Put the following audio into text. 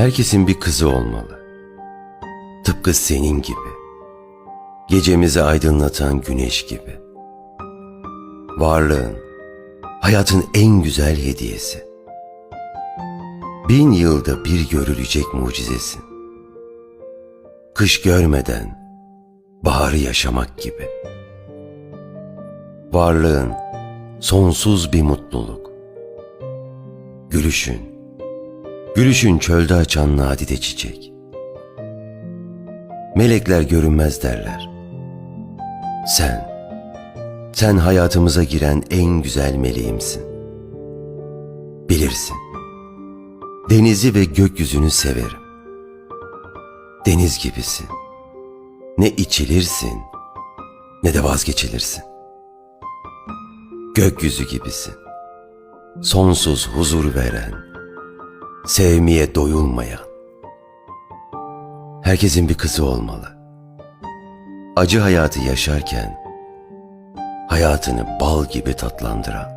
Herkesin bir kızı olmalı. Tıpkı senin gibi. Gecemizi aydınlatan güneş gibi. Varlığın, hayatın en güzel hediyesi. Bin yılda bir görülecek mucizesin. Kış görmeden baharı yaşamak gibi. Varlığın sonsuz bir mutluluk. Gülüşün, gülüşün çölde açan nadide çiçek. Melekler görünmez derler. Sen, sen hayatımıza giren en güzel meleğimsin. Bilirsin. Denizi ve gökyüzünü severim. Deniz gibisin. Ne içilirsin ne de vazgeçilirsin. Gökyüzü gibisin. Sonsuz huzur veren, sevmeye doyulmayan. Herkesin bir kızı olmalı. Acı hayatı yaşarken hayatını bal gibi tatlandıran.